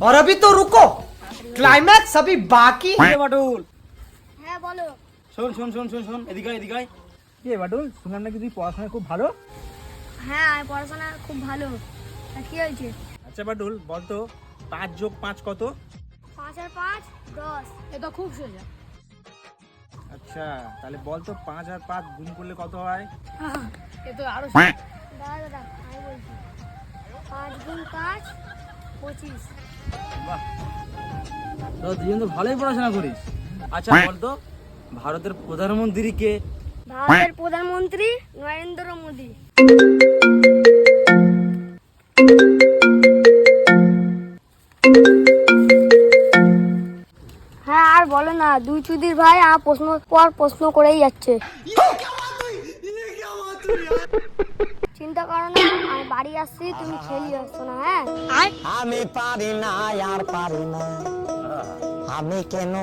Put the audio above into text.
और अभी तो रुको क्लाइमैक्स अभी बाकी है এ বাটুল হ্যাঁ বলো শোন শোন শোন শোন শোন এদিকে আয়, এদিকে আয়। কি রে বাটুল শুনলাম নাকি তুই পড়াশোনায় খুব ভালো হ্যাঁ আমি পড়াশোনা খুব ভালো তা কি হয়েছে আচ্ছা বাটুল বলতো পাঁচ যোগ পাঁচ কত পাঁচ আর পাঁচ দশ এ তো খুব সোজা আচ্ছা তাহলে বলতো পাঁচ আর পাঁচ গুণ করলে কত হয় এ তো আরো দাদা দাদা আমি বলছি পাঁচ গুণ পাঁচ পঁচিশ। বাহ। তো দুজন তো ভালোই পড়াশোনা করিস। আচ্ছা বলতো ভারতের প্রধানমন্ত্রী কে? ভারতের প্রধানমন্ত্রী নরেন্দ্র মোদী। হ্যাঁ আর বলো না দুই চুদির ভাই আর প্রশ্ন পর প্রশ্ন করেই যাচ্ছে। চিন্তা করো না আমি বাড়ি আসছি তুমি খেলি আসছো না হ্যাঁ? আমি পারি না আর পারি না। আমি কেন